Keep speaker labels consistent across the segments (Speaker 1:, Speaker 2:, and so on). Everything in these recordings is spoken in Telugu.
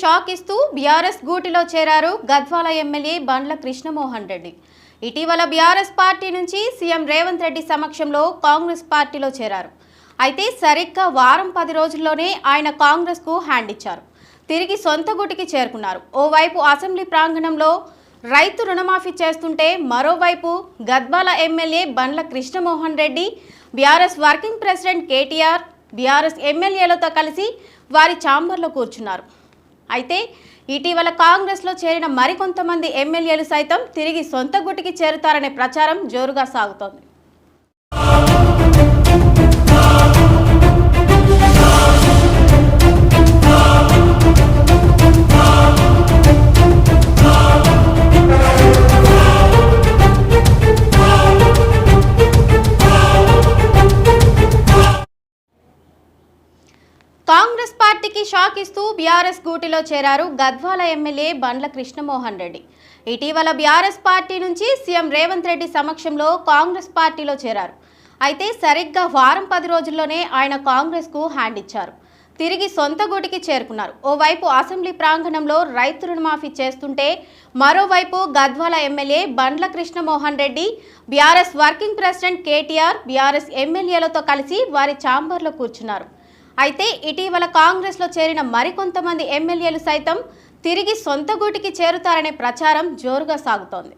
Speaker 1: షాక్ ఇస్తూ బీఆర్ఎస్ గూటిలో చేరారు గద్వాల ఎమ్మెల్యే బండ్ల కృష్ణమోహన్ రెడ్డి. ఇటీవల బీఆర్ఎస్ పార్టీ నుంచి సీఎం రేవంత్ రెడ్డి సమక్షంలో కాంగ్రెస్ పార్టీలో చేరారు. అయితే సరిగ్గా వారం పది రోజుల్లోనే ఆయన కాంగ్రెస్కు హ్యాండ్ ఇచ్చారు. తిరిగి సొంత గుటికి చేరుకున్నారు. ఓవైపు అసెంబ్లీ ప్రాంగణంలో రైతు రుణమాఫీ చేస్తుంటే మరోవైపు Gadwal MLA Bandla Krishnamohan Reddy BRS working president KTR BRS ఎమ్మెల్యేలతో కలిసి వారి ఛాంబర్లో కూర్చున్నారు. అయితే ఇటీవల కాంగ్రెస్లో చేరిన మరికొంతమంది ఎమ్మెల్యేలు సైతం తిరిగి సొంత గుటికి చేరుతారనే ప్రచారం జోరుగా సాగుతోంది. గూటిలో చేరారు గద్వాల ఎమ్మెల్యే బండ్ల కృష్ణమోహన్ రెడ్డి. ఇటీవల బీఆర్ఎస్ పార్టీ నుంచి సీఎం రేవంత్ రెడ్డి సమక్షంలో కాంగ్రెస్ పార్టీలో చేరారు. అయితే సరిగ్గా వారం పది రోజుల్లోనే ఆయన కాంగ్రెస్కు హ్యాండ్ ఇచ్చారు. తిరిగి సొంత గూటికి చేరుకున్నారు. ఓవైపు అసెంబ్లీ ప్రాంగణంలో రైతు రుణమాఫీ చేస్తుంటే మరోవైపు Gadwal MLA Bandla Krishnamohan Reddy BRS working president KTR BRS ఎమ్మెల్యేలతో కలిసి వారి ఛాంబర్లో కూర్చున్నారు. అయితే ఇటీవల కాంగ్రెస్లో చేరిన మరికొంతమంది ఎమ్మెల్యేలు సైతం తిరిగి సొంత గూటికి చేరుతారనే ప్రచారం జోరుగా సాగుతోంది.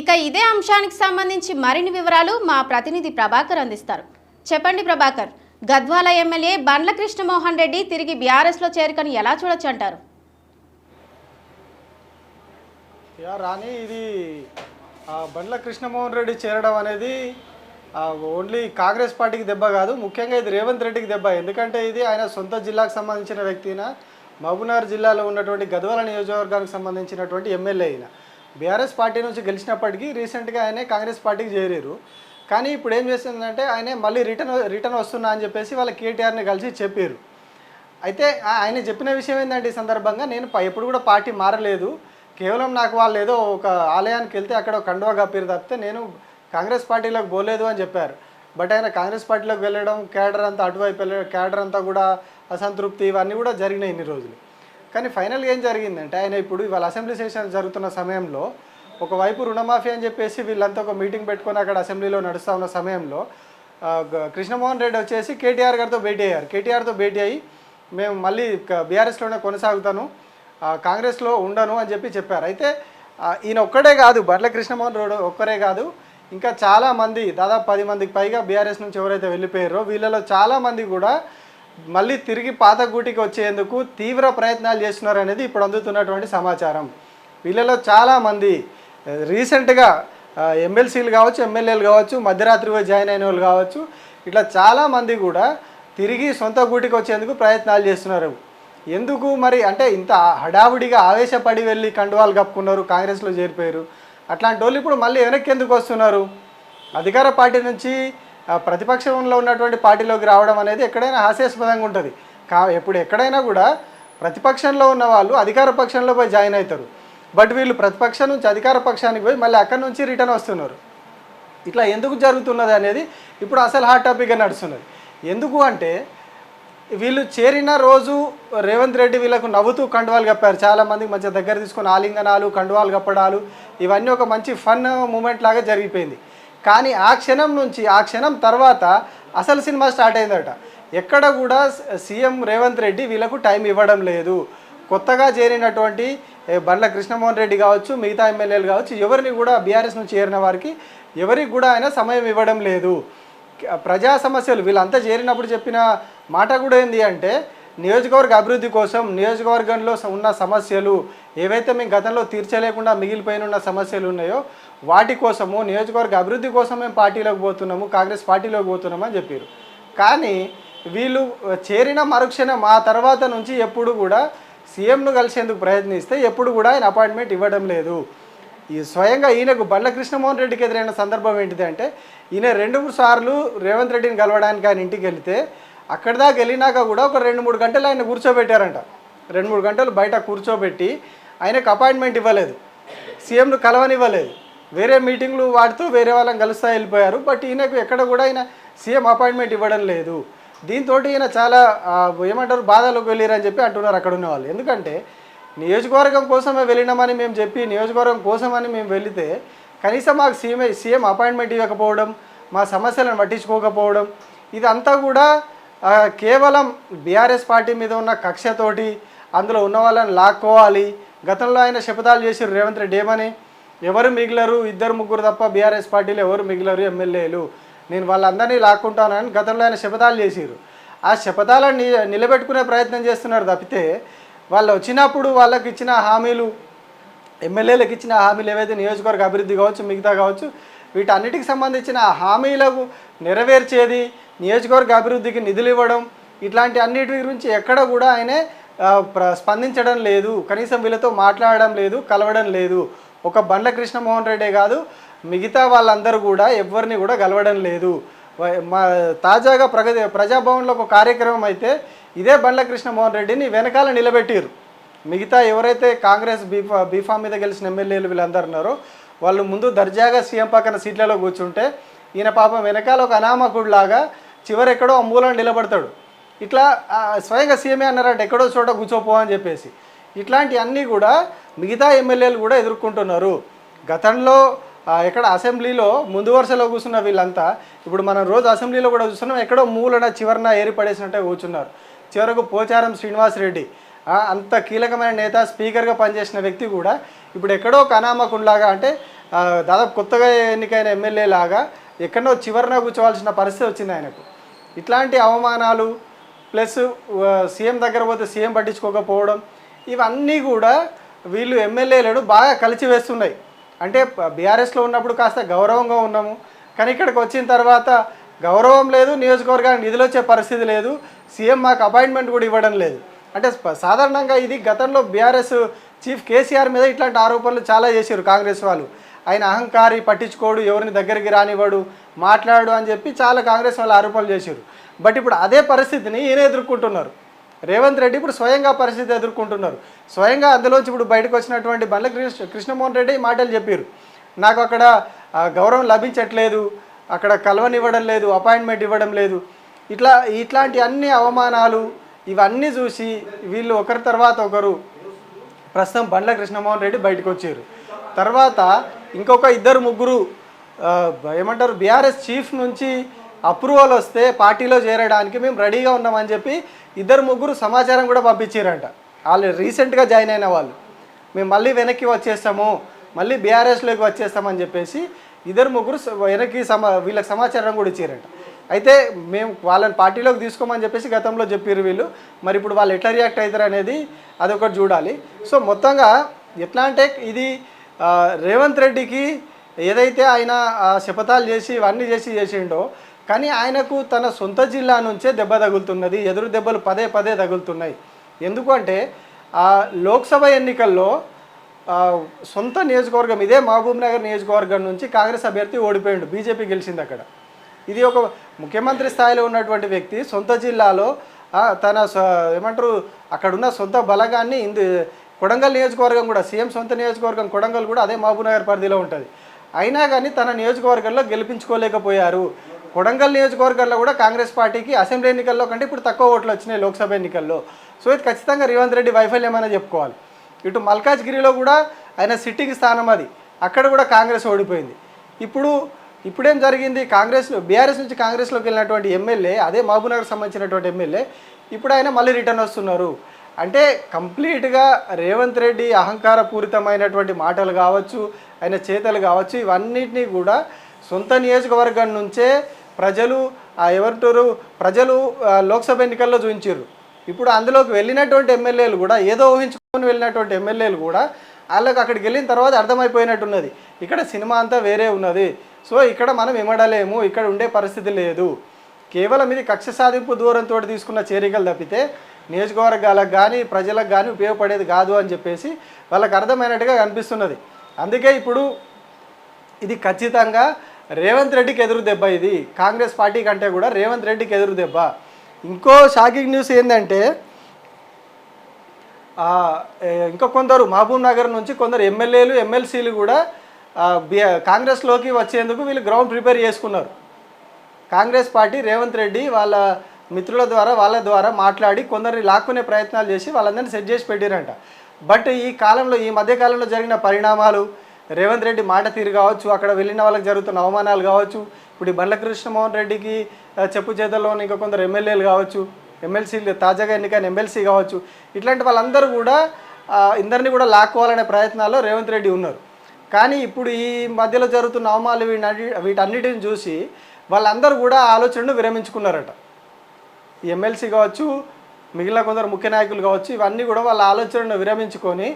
Speaker 1: ఇక ఇదే అంశానికి సంబంధించి మరిన్ని వివరాలు మా ప్రతినిధి ప్రభాకర్ అందిస్తారు. చెప్పండి ప్రభాకర్ గద్వాల ఎమ్మెల్యే బండ్ల కృష్ణమోహన్ రెడ్డి తిరిగి బీఆర్ఎస్లో చేరికను ఎలా చూడొచ్చు అంటారు?
Speaker 2: రాణి ఇది బండ్ల కృష్ణమోహన్ రెడ్డి చేరడం అనేది ఓన్లీ కాంగ్రెస్ పార్టీకి దెబ్బ కాదు ముఖ్యంగా ఇది రేవంత్ రెడ్డికి దెబ్బ. ఎందుకంటే ఇది ఆయన సొంత జిల్లాకు సంబంధించిన వ్యక్తిన మహబూబ్నగర్ జిల్లాలో ఉన్నటువంటి గద్వాల నియోజకవర్గానికి సంబంధించినటువంటి ఎమ్మెల్యే అయిన. బీఆర్ఎస్ పార్టీ నుంచి గెలిచినప్పటికీ రీసెంట్గా ఆయనే కాంగ్రెస్ పార్టీకి చేరారు. కానీ ఇప్పుడు ఏం చేసిందంటే ఆయన మళ్ళీ రిటర్న్ రిటర్న్ వస్తున్నా అని చెప్పేసి వాళ్ళ కేటీఆర్ని కలిసి చెప్పారు. అయితే ఆయన చెప్పిన విషయం ఏంటంటే ఈ సందర్భంగా నేను ప- ఎప్పుడు కూడా పార్టీ మారలేదు. కేవలం నాకు వాళ్ళు ఏదో ఒక ఆలయానికి వెళ్తే అక్కడ కండువా కప్పారు తప్పితే నేను కాంగ్రెస్ పార్టీలోకి పోలేదు అని చెప్పారు. బట్ ఆయన కాంగ్రెస్ పార్టీలోకి వెళ్ళడం క్యాడర్ అంతా అటువైపు వెళ్ళడం క్యాడర్ అంతా కూడా అసంతృప్తి ఇవన్నీ కూడా జరిగినాయి ఇన్ని రోజులు. కానీ ఫైనల్గా ఏం జరిగిందంటే ఆయన ఇప్పుడు ఇవాళ అసెంబ్లీ సెషన్ జరుగుతున్న సమయంలో ఒకవైపు రుణమాఫీ అని చెప్పేసి వీళ్ళంతా ఒక మీటింగ్ పెట్టుకొని అక్కడ అసెంబ్లీలో నడుస్తూ ఉన్న సమయంలో కృష్ణమోహన్ రెడ్డి వచ్చేసి కేటీఆర్ గారితో భేటీ అయ్యారు. కేటీఆర్తో భేటీ అయ్యి మేము మళ్ళీ బీఆర్ఎస్లోనే కొనసాగుతాను కాంగ్రెస్లో ఉండను అని చెప్పి చెప్పారు. అయితే ఈయన ఒక్కడే కాదు బట్ల కృష్ణమోహన్ రెడ్డి ఒక్కరే కాదు ఇంకా చాలామంది దాదాపు పది మందికి పైగా బీఆర్ఎస్ నుంచి ఎవరైతే వెళ్ళిపోయారో వీళ్ళలో చాలామంది కూడా మళ్ళీ తిరిగి పాత గూటికి వచ్చేందుకు తీవ్ర ప్రయత్నాలు చేస్తున్నారు అనేది ఇప్పుడు అందుతున్నటువంటి సమాచారం. వీళ్ళలో చాలామంది రీసెంట్గా ఎమ్మెల్సీలు కావచ్చు ఎమ్మెల్యేలు కావచ్చు మధ్యరాత్రి పోయి జాయిన్ అయిన వాళ్ళు కావచ్చు ఇట్లా చాలామంది కూడా తిరిగి సొంత గూటికి వచ్చేందుకు ప్రయత్నాలు చేస్తున్నారు. ఎందుకు మరి అంటే ఇంత హడావుడిగా ఆవేశపడి వెళ్ళి కండువాలు కప్పుకున్నారు కాంగ్రెస్లో చేరిపోయారు. అట్లాంటి వాళ్ళు ఇప్పుడు మళ్ళీ వెనక్కి ఎందుకు వస్తున్నారు? అధికార పార్టీ నుంచి ప్రతిపక్షంలో ఉన్నటువంటి పార్టీలోకి రావడం అనేది ఎక్కడైనా హాస్యాస్పదంగా ఉంటుంది. కా ఎప్పుడు ఎక్కడైనా కూడా ప్రతిపక్షంలో ఉన్న వాళ్ళు అధికార పక్షంలో పోయి జాయిన్ అవుతారు. బట్ వీళ్ళు ప్రతిపక్షం నుంచి అధికార పక్షానికి పోయి మళ్ళీ అక్కడి నుంచి రిటర్న్ వస్తున్నారు. ఇట్లా ఎందుకు జరుగుతున్నది అనేది ఇప్పుడు అసలు హాట్ టాపిక్గా నడుస్తున్నది. ఎందుకు అంటే వీళ్ళు చేరిన రోజు రేవంత్ రెడ్డి వీళ్ళకు నవ్వుతూ కండువాలు కప్పారు. చాలా మందికి మంచిగా దగ్గర తీసుకొని ఆలింగనాలు కండువాలు కప్పడాలు ఇవన్నీ ఒక మంచి ఫన్ మూమెంట్ లాగా జరిగిపోయింది. కానీ ఆ క్షణం నుంచి ఆ క్షణం తర్వాత అసలు సినిమా స్టార్ట్ అయిందట. ఎక్కడ కూడా సీఎం రేవంత్ రెడ్డి వీళ్ళకు టైం ఇవ్వడం లేదు. కొత్తగా చేరినటువంటి బండ్ల కృష్ణమోహన్ రెడ్డి కావచ్చు మిగతా ఎమ్మెల్యేలు కావచ్చు ఎవరిని కూడా బీఆర్ఎస్ నుంచి చేరిన వారికి ఎవరికి కూడా ఆయన సమయం ఇవ్వడం లేదు. ప్రజా సమస్యలు వీళ్ళంతా చేరినప్పుడు చెప్పిన మాట కూడా ఏంటి అంటే నియోజకవర్గ అభివృద్ధి కోసం నియోజకవర్గంలో ఉన్న సమస్యలు ఏవైతే మేము గతంలో తీర్చలేకుండా మిగిలిపోయిన ఉన్న సమస్యలు ఉన్నాయో వాటి కోసము నియోజకవర్గ అభివృద్ధి కోసం మేము పార్టీలోకి పోతున్నాము కాంగ్రెస్ పార్టీలోకి పోతున్నాము అని చెప్పారు కానీ వీళ్ళు చేరిన మరుక్షణ మా తర్వాత నుంచి ఎప్పుడు కూడా సీఎంను కలిసేందుకు ప్రయత్నిస్తే ఎప్పుడు కూడా ఆయన అపాయింట్మెంట్ ఇవ్వడం లేదు. ఈ స్వయంగా ఈయనకు బండ్ల కృష్ణమోహన్ రెడ్డికి ఎదురైన సందర్భం ఏంటిది అంటే ఈయన రెండు మూడు సార్లు రేవంత్ రెడ్డిని కలవడానికి ఆయన ఇంటికి వెళితే అక్కడి దాకా వెళ్ళినాక కూడా ఒక రెండు మూడు గంటలు ఆయన కూర్చోబెట్టారంట. రెండు మూడు గంటలు బయట కూర్చోబెట్టి ఆయనకు అపాయింట్మెంట్ ఇవ్వలేదు. సీఎంను కలవనివ్వలేదు. వేరే మీటింగ్లు వాడుతూ వేరే వాళ్ళని కలుస్తా వెళ్ళిపోయారు. బట్ ఈయనకు ఎక్కడ కూడా ఆయన సీఎం అపాయింట్మెంట్ ఇవ్వడం లేదు. దీంతో ఈయన చాలా ఏమంటారు బాధలోకి వెళ్ళారని చెప్పి అంటున్నారు అక్కడ ఉన్న వాళ్ళు. ఎందుకంటే నియోజకవర్గం కోసమే వెళ్ళినామని మేము చెప్పి నియోజకవర్గం కోసమని మేము వెళితే కనీసం మాకు సీఎం సీఎం అపాయింట్మెంట్ ఇవ్వకపోవడం మా సమస్యలను పట్టించుకోకపోవడం ఇదంతా కూడా కేవలం బీఆర్ఎస్ పార్టీ మీద ఉన్న కక్షతోటి అందులో ఉన్న వాళ్ళని లాక్కోవాలి. గతంలో ఆయన శపథాలు చేశారు రేవంత్ రెడ్డి ఏమని ఎవరు మిగిలరు? ఇద్దరు ముగ్గురు తప్ప బీఆర్ఎస్ పార్టీలో ఎవరు మిగిలరు? ఎమ్మెల్యేలు. నేను వాళ్ళందరినీ లాక్కుంటానని గతంలో ఆయన శపథాలు చేశారు ఆ శపథాలను ని- నిలబెట్టుకునే ప్రయత్నం చేస్తున్నారు తప్పితే వాళ్ళు వచ్చినప్పుడు వాళ్ళకి ఇచ్చిన హామీలు ఎమ్మెల్యేలకు ఇచ్చిన హామీలు ఏవైతే నియోజకవర్గ అభివృద్ధి కావచ్చు మిగతా కావచ్చు వీటన్నిటికి సంబంధించిన హామీలకు నెరవేర్చేది నియోజకవర్గ అభివృద్ధికి నిధులు ఇవ్వడం ఇట్లాంటి అన్నిటి గురించి ఎక్కడ కూడా ఆయనే ప్ర- స్పందించడం లేదు. కనీసం వీళ్ళతో మాట్లాడడం లేదు కలవడం లేదు. ఒక బండ్ల కృష్ణమోహన్ రెడ్డే కాదు మిగతా వాళ్ళందరూ కూడా ఎవరిని కూడా కలవడం లేదు. మా తాజాగా ప్రగతి ప్రజాభవన్లో ఒక కార్యక్రమం అయితే ఇదే బండ్ల కృష్ణమోహన్ రెడ్డిని వెనకాల నిలబెట్టిరు. మిగతా ఎవరైతే కాంగ్రెస్ బీఫా బీఫామ్ మీద గెలిచిన ఎమ్మెల్యేలు వీళ్ళందరూ ఉన్నారో వాళ్ళు ముందు దర్జాగా సీఎం పక్కన సీట్లలో కూర్చుంటే ఈయన పాపం వెనకాల ఒక అనామకుడిలాగా చివరెక్కడో మూలను నిలబడతాడు. ఇట్లా స్వయంగా సీఎమే అన్నారంటే ఎక్కడో చోట కూర్చోపో అని చెప్పేసి. ఇట్లాంటివన్నీ కూడా మిగతా ఎమ్మెల్యేలు కూడా ఎదుర్కొంటున్నారు. గతంలో ఎక్కడ అసెంబ్లీలో ముందు వరుసలో కూర్చున్న వీళ్ళంతా ఇప్పుడు మనం రోజు అసెంబ్లీలో కూడా చూస్తున్నాం ఎక్కడో మూలన చివరన ఏరి పడేసినట్టే కూర్చున్నారు. చివరకు పోచారం శ్రీనివాస్ రెడ్డి అంత కీలకమైన నేత స్పీకర్గా పనిచేసిన వ్యక్తి కూడా ఇప్పుడు ఎక్కడో ఒక అంటే దాదాపు కొత్తగా ఎన్నికైన ఎమ్మెల్యే లాగా ఎక్కడో చివరిన కూర్చోవాల్సిన పరిస్థితి వచ్చింది ఆయనకు. ఇట్లాంటి అవమానాలు ప్లస్ సీఎం దగ్గర పోతే సీఎం పట్టించుకోకపోవడం ఇవన్నీ కూడా వీళ్ళు ఎమ్మెల్యేలను బాగా కలిసి వేస్తున్నాయి అంటే బీఆర్ఎస్లో ఉన్నప్పుడు కాస్త గౌరవంగా ఉన్నాము. కానీ ఇక్కడికి వచ్చిన తర్వాత గౌరవం లేదు నియోజకవర్గానికి నిధులు వచ్చే పరిస్థితి లేదు సీఎం మాకు అపాయింట్మెంట్ కూడా ఇవ్వడం లేదు. అంటే సాధారణంగా ఇది గతంలో బీఆర్ఎస్ చీఫ్ కేసీఆర్ మీద ఇట్లాంటి ఆరోపణలు చాలా చేశారు కాంగ్రెస్ వాళ్ళు. ఆయన అహంకారి పట్టించుకోడు ఎవరిని దగ్గరికి రానివ్వడు మాట్లాడు అని చెప్పి చాలా కాంగ్రెస్ వాళ్ళు ఆరోపణలు చేశారు. బట్ ఇప్పుడు అదే పరిస్థితిని ఈయన ఎదుర్కొంటున్నారు. రేవంత్ రెడ్డి ఇప్పుడు స్వయంగా పరిస్థితి ఎదుర్కొంటున్నారు. స్వయంగా అందులోంచి ఇప్పుడు బయటకు వచ్చినటువంటి బండ్ల కృష్ణ కృష్ణమోహన్ రెడ్డి ఈ మాటలు చెప్పారు. నాకు అక్కడ గౌరవం లభించట్లేదు అక్కడ కలవనివ్వడం లేదు అపాయింట్మెంట్ ఇవ్వడం లేదు. ఇట్లా ఇట్లాంటి అన్ని అవమానాలు ఇవన్నీ చూసి వీళ్ళు ఒకరి తర్వాత ఒకరు ప్రస్తుతం బండ్ల కృష్ణమోహన్ రెడ్డి బయటకు వచ్చారు. తర్వాత ఇంకొక ఇద్దరు ముగ్గురు ఏమంటారు బీఆర్ఎస్ చీఫ్ నుంచి అప్రూవల్ వస్తే పార్టీలో చేరడానికి మేము రెడీగా ఉన్నామని చెప్పి ఇద్దరు ముగ్గురు సమాచారం కూడా పంపించారంట. వాళ్ళు రీసెంట్గా జాయిన్ అయిన వాళ్ళు. మేము మళ్ళీ వెనక్కి వచ్చేస్తాము మళ్ళీ బీఆర్ఎస్లోకి వచ్చేస్తామని చెప్పేసి ఇద్దరు ముగ్గురు వెనక్కి సమా వీళ్ళకి సమాచారం కూడా ఇచ్చారంట. అయితే మేము వాళ్ళని పార్టీలోకి తీసుకోమని చెప్పేసి గతంలో చెప్పారు వీళ్ళు. మరి ఇప్పుడు వాళ్ళు ఎట్లా రియాక్ట్ అవుతారు అనేది అదొకటి చూడాలి. సో మొత్తంగా ఎట్లా అంటే ఇది రేవంత్ రెడ్డికి ఏదైతే ఆయన శపథాలు చేసి ఇవన్నీ చేసి చేసిండో కానీ ఆయనకు తన సొంత జిల్లా నుంచే దెబ్బ తగులుతున్నది. ఎదురు దెబ్బలు పదే పదే తగులుతున్నాయి. ఎందుకంటే ఆ లోక్సభ ఎన్నికల్లో సొంత నియోజకవర్గం ఇదే మహబూబ్ నగర్ నియోజకవర్గం నుంచి కాంగ్రెస్ అభ్యర్థి ఓడిపోయిండు బీజేపీ గెలిచింది అక్కడ. ఇది ఒక ముఖ్యమంత్రి స్థాయిలో ఉన్నటువంటి వ్యక్తి సొంత జిల్లాలో తన ఏమంటారు అక్కడున్న సొంత బలగాన్ని ఇందు కొడంగల్ నియోజకవర్గం కూడా సీఎం సొంత నియోజకవర్గం కొడంగల్ కూడా అదే మహబూబ్ నగర్ పరిధిలో ఉంటుంది. అయినా కానీ తన నియోజకవర్గంలో గెలిపించుకోలేకపోయారు. కొడంగల్ నియోజకవర్గంలో కూడా కాంగ్రెస్ పార్టీకి అసెంబ్లీ ఎన్నికల్లో కంటే ఇప్పుడు తక్కువ ఓట్లు వచ్చినాయి లోక్సభ ఎన్నికల్లో. సో ఇది ఖచ్చితంగా రేవంత్ రెడ్డి వైఫల్యం అనే చెప్పుకోవాలి. ఇటు మల్కాజ్గిరిలో కూడా ఆయన సిట్టింగ్ స్థానం అది. అక్కడ కూడా కాంగ్రెస్ ఓడిపోయింది. ఇప్పుడు ఇప్పుడేం జరిగింది? కాంగ్రెస్ బీఆర్ఎస్ నుంచి కాంగ్రెస్లోకి వెళ్ళినటువంటి ఎమ్మెల్యే అదే మహబూబ్నగర్ సంబంధించినటువంటి ఎమ్మెల్యే ఇప్పుడు ఆయన మళ్ళీ రిటర్న్ వస్తున్నారు. అంటే కంప్లీట్గా రేవంత్ రెడ్డి అహంకారపూరితమైనటువంటి మాటలు కావచ్చు ఆయన చేతలు కావచ్చు ఇవన్నిటినీ కూడా సొంత నియోజకవర్గం నుంచే ప్రజలు ఆ ప్రజలు లోక్సభ ఎన్నికల్లో చూపించారు. ఇప్పుడు అందులోకి వెళ్ళినటువంటి ఎమ్మెల్యేలు కూడా ఏదో ఊహించు వెళ్ళినటువంటి ఎమ్మెల్యేలు కూడా వాళ్ళకి అక్కడికి వెళ్ళిన తర్వాత అర్థమైపోయినట్టున్నది. ఇక్కడ సినిమా అంతా వేరే ఉన్నది. సో ఇక్కడ మనం ఇమడలేము. ఇక్కడ ఉండే పరిస్థితి లేదు. కేవలం ఇది కక్ష సాధింపు దూరంతో తీసుకున్న చేరికలు తప్పితే నియోజకవర్గాలకు కానీ ప్రజలకు కానీ ఉపయోగపడేది కాదు అని చెప్పేసి వాళ్ళకి అర్థమైనట్టుగా కనిపిస్తున్నది. అందుకే ఇప్పుడు ఇది ఖచ్చితంగా రేవంత్ రెడ్డికి ఎదురు దెబ్బ ఇది. కాంగ్రెస్ పార్టీ కంటే కూడా రేవంత్ రెడ్డికి ఎదురు దెబ్బ. ఇంకో షాకింగ్ న్యూస్ ఏంటంటే ఇంకా కొందరు మహబూబ్ నగర్ నుంచి కొందరు ఎమ్మెల్యేలు ఎమ్మెల్సీలు కూడా కాంగ్రెస్లోకి వచ్చేందుకు వీళ్ళు గ్రౌండ్ ప్రిపేర్ చేసుకున్నారు. కాంగ్రెస్ పార్టీ రేవంత్ రెడ్డి వాళ్ళ మిత్రుల ద్వారా వాళ్ళ ద్వారా మాట్లాడి కొందరిని లాక్కునే ప్రయత్నాలు చేసి వాళ్ళందరినీ సెట్ చేసి పెట్టారంట. బట్ ఈ కాలంలో ఈ మధ్యకాలంలో జరిగిన పరిణామాలు రేవంత్ రెడ్డి మాట తీరు కావచ్చు అక్కడ వెళ్ళిన వాళ్ళకి జరుగుతున్న అవమానాలు కావచ్చు ఇప్పుడు ఈ బండ్ల కృష్ణమోహన్ రెడ్డికి చెప్పు చేతల్లో ఇంకా కొందరు ఎమ్మెల్యేలు కావచ్చు ఎమ్మెల్సీలు తాజాగా ఎన్నికైన ఎమ్మెల్సీ కావచ్చు. ఇట్లాంటి వాళ్ళందరూ కూడా ఇందరిని కూడా లాక్కోవాలనే ప్రయత్నాల్లో రేవంత్ రెడ్డి ఉన్నారు. కానీ ఇప్పుడు ఈ మధ్యలో జరుగుతున్న అవమాలు వీటి వీటన్నిటిని చూసి వాళ్ళందరూ కూడా ఆలోచనను విరమించుకున్నారట. ఎమ్మెల్సీ కావచ్చు మిగిలిన కొందరు ముఖ్య నాయకులు కావచ్చు ఇవన్నీ కూడా వాళ్ళ ఆలోచనను విరమించుకొని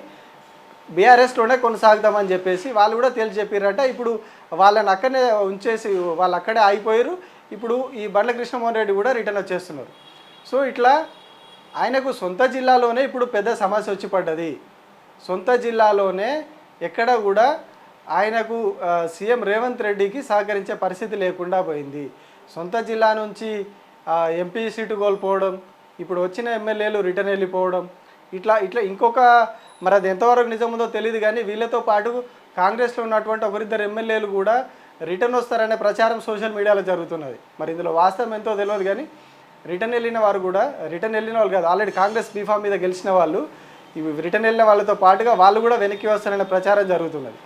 Speaker 2: బీఆర్ఎస్లోనే కొనసాగుతామని చెప్పేసి వాళ్ళు కూడా తేల్చి ఇప్పుడు వాళ్ళని అక్కడనే ఉంచేసి వాళ్ళు అక్కడే ఆగిపోయారు ఇప్పుడు ఈ బండ్ల కృష్ణమోహన్ రెడ్డి కూడా రిటర్న్ వచ్చేస్తున్నారు. సో ఇట్లా ఆయనకు సొంత జిల్లాలోనే ఇప్పుడు పెద్ద సమస్య వచ్చి పడ్డది. సొంత జిల్లాలోనే ఎక్కడ కూడా ఆయనకు సీఎం రేవంత్ రెడ్డికి సహకరించే పరిస్థితి లేకుండా పోయింది. సొంత జిల్లా నుంచి ఎంపీ సీటు కోల్పోవడం ఇప్పుడు వచ్చిన ఎమ్మెల్యేలు రిటర్న్ వెళ్ళిపోవడం ఇట్లా ఇట్లా ఇంకొక మరి అది ఎంతవరకు నిజముందో తెలియదు కానీ వీళ్ళతో పాటు కాంగ్రెస్లో ఉన్నటువంటి ఒకరిద్దరు ఎమ్మెల్యేలు కూడా రిటర్న్ వస్తారనే ప్రచారం సోషల్ మీడియాలో జరుగుతున్నది. మరి ఇందులో వాస్తవం ఎంతో తెలియదు కానీ రిటర్న్ వెళ్ళిన వారు కూడా రిటర్న్ వెళ్ళిన వాళ్ళు కాదు ఆల్రెడీ కాంగ్రెస్ బీఫామ్ మీద గెలిచిన వాళ్ళు ఇవి రిటర్న్ వెళ్ళిన వాళ్ళతో పాటుగా వాళ్ళు కూడా వెనక్కి వస్తారనే ప్రచారం జరుగుతున్నది.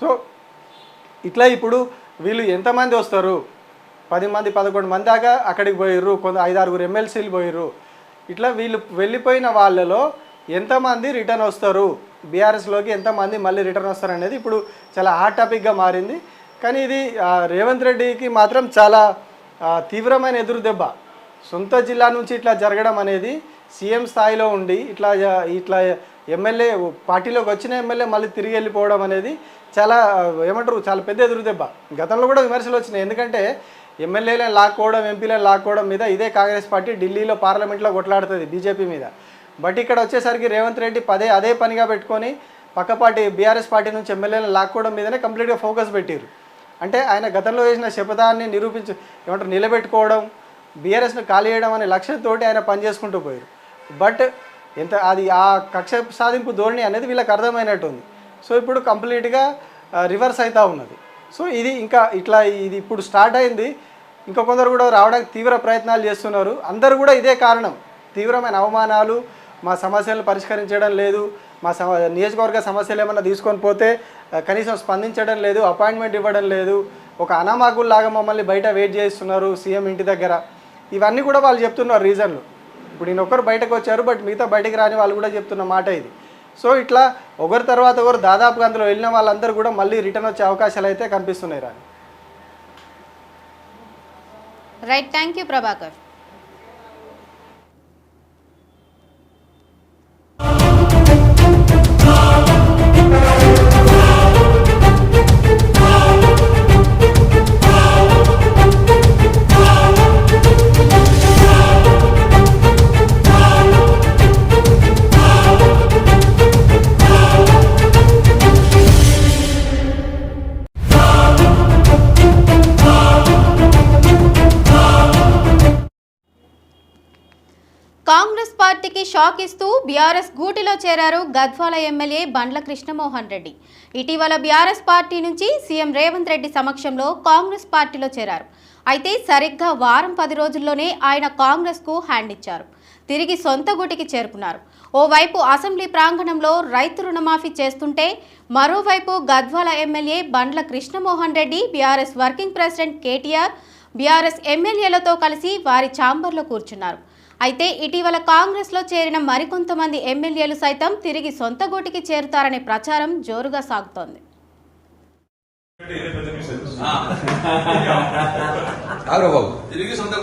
Speaker 2: సో ఇట్లా ఇప్పుడు వీళ్ళు ఎంతమంది వస్తారు? పది మంది పదకొండు మంది దాకా అక్కడికి పోయిర్రు కొంత ఐదారుగురు ఎమ్మెల్సీలు పోయిర్రు. ఇట్లా వీళ్ళు వెళ్ళిపోయిన వాళ్ళలో ఎంతమంది రిటర్న్ వస్తారు? బీఆర్ఎస్లోకి ఎంతమంది మళ్ళీ రిటర్న్ వస్తారు అనేది ఇప్పుడు చాలా హాట్ టాపిక్గా మారింది. కానీ ఇది రేవంత్ రెడ్డికి మాత్రం చాలా తీవ్రమైన ఎదురు దెబ్బ సొంత జిల్లా నుంచి ఇట్లా జరగడం అనేది సీఎం స్థాయిలో ఉండి ఇట్లా ఇట్లా ఎమ్మెల్యే పార్టీలోకి వచ్చిన ఎమ్మెల్యే మళ్ళీ తిరిగి వెళ్ళిపోవడం అనేది చాలా ఏమంటారు చాలా పెద్ద ఎదురుదెబ్బ. గతంలో కూడా విమర్శలు వచ్చినాయి. ఎందుకంటే ఎమ్మెల్యేలను లాక్కోవడం ఎంపీలను లాక్కోవడం మీద ఇదే కాంగ్రెస్ పార్టీ ఢిల్లీలో పార్లమెంట్లో కొట్లాడుతుంది బీజేపీ మీద. బట్ ఇక్కడ వచ్చేసరికి రేవంత్ రెడ్డి పదే అదే పనిగా పెట్టుకొని పక్క పార్టీ బీఆర్ఎస్ పార్టీ నుంచి ఎమ్మెల్యేలను లాక్కోవడం మీదనే కంప్లీట్గా ఫోకస్ పెట్టారు అంటే ఆయన గతంలో చేసిన శపథాన్ని నిరూపించు ఏమంటారు నిలబెట్టుకోవడం బీఆర్ఎస్ను ఖాళీ చేయడం అనే లక్ష్యంతో ఆయన పనిచేసుకుంటూ పోయారు. బట్ ఎంత అది ఆ కక్ష సాధింపు ధోరణి అనేది వీళ్ళకి అర్థమైనట్టుంది. సో ఇప్పుడు కంప్లీట్గా రివర్స్ అవుతూ ఉన్నది. సో ఇది ఇంకా ఇట్లా ఇది ఇప్పుడు స్టార్ట్ అయింది. ఇంకా కొందరు కూడా రావడానికి తీవ్ర ప్రయత్నాలు చేస్తున్నారు. అందరూ కూడా ఇదే కారణం. తీవ్రమైన అవమానాలు మా సమస్యలను పరిష్కరించడం లేదు. మా సమ నియోజకవర్గ సమస్యలు ఏమన్నా తీసుకొని పోతే కనీసం స్పందించడం లేదు అపాయింట్మెంట్ ఇవ్వడం లేదు. ఒక అనామాకుల్లాగా మమ్మల్ని బయట వెయిట్ చేస్తున్నారు సీఎం ఇంటి దగ్గర. ఇవన్నీ కూడా వాళ్ళు చెప్తున్నారు రీజన్లు. ఇప్పుడు నేను ఒకరు బయటకు వచ్చారు బట్ మిగతా బయటకు రాని వాళ్ళు కూడా చెప్తున్న మాట ఇది. సో ఇట్లా ఒకరి తర్వాత ఒకరు దాదాపుగా అందులో వెళ్ళిన వాళ్ళందరూ కూడా మళ్ళీ రిటర్న్ వచ్చే అవకాశాలు అయితే కనిపిస్తున్నాయి రాని
Speaker 1: right thank you Prabhakar. Shock ఇస్తూ బీఆర్ఎస్ గూటిలో చేరారు గద్వాల ఎమ్మెల్యే బండ్ల కృష్ణమోహన్ రెడ్డి. ఇటీవల బీఆర్ఎస్ పార్టీ నుంచి సీఎం రేవంత్ రెడ్డి సమక్షంలో కాంగ్రెస్ పార్టీలో చేరారు. అయితే సరిగ్గా వారం పది రోజుల్లోనే ఆయన కాంగ్రెస్కు హ్యాండ్ ఇచ్చారు. తిరిగి సొంత గుటికి చేరుకున్నారు. ఓవైపు అసెంబ్లీ ప్రాంగణంలో రైతు రుణమాఫీ చేస్తుంటే మరోవైపు Gadwal MLA Bandla Krishnamohan Reddy BRS working president KTR BRS ఎమ్మెల్యేలతో కలిసి వారి ఛాంబర్లో కూర్చున్నారు. అయితే ఇటీవల కాంగ్రెస్లో చేరిన మరికొంతమంది ఎమ్మెల్యేలు సైతం తిరిగి సొంత గూటికి చేరుతారనే ప్రచారం జోరుగా సాగుతోంది.
Speaker 3: తిరిగి సొంత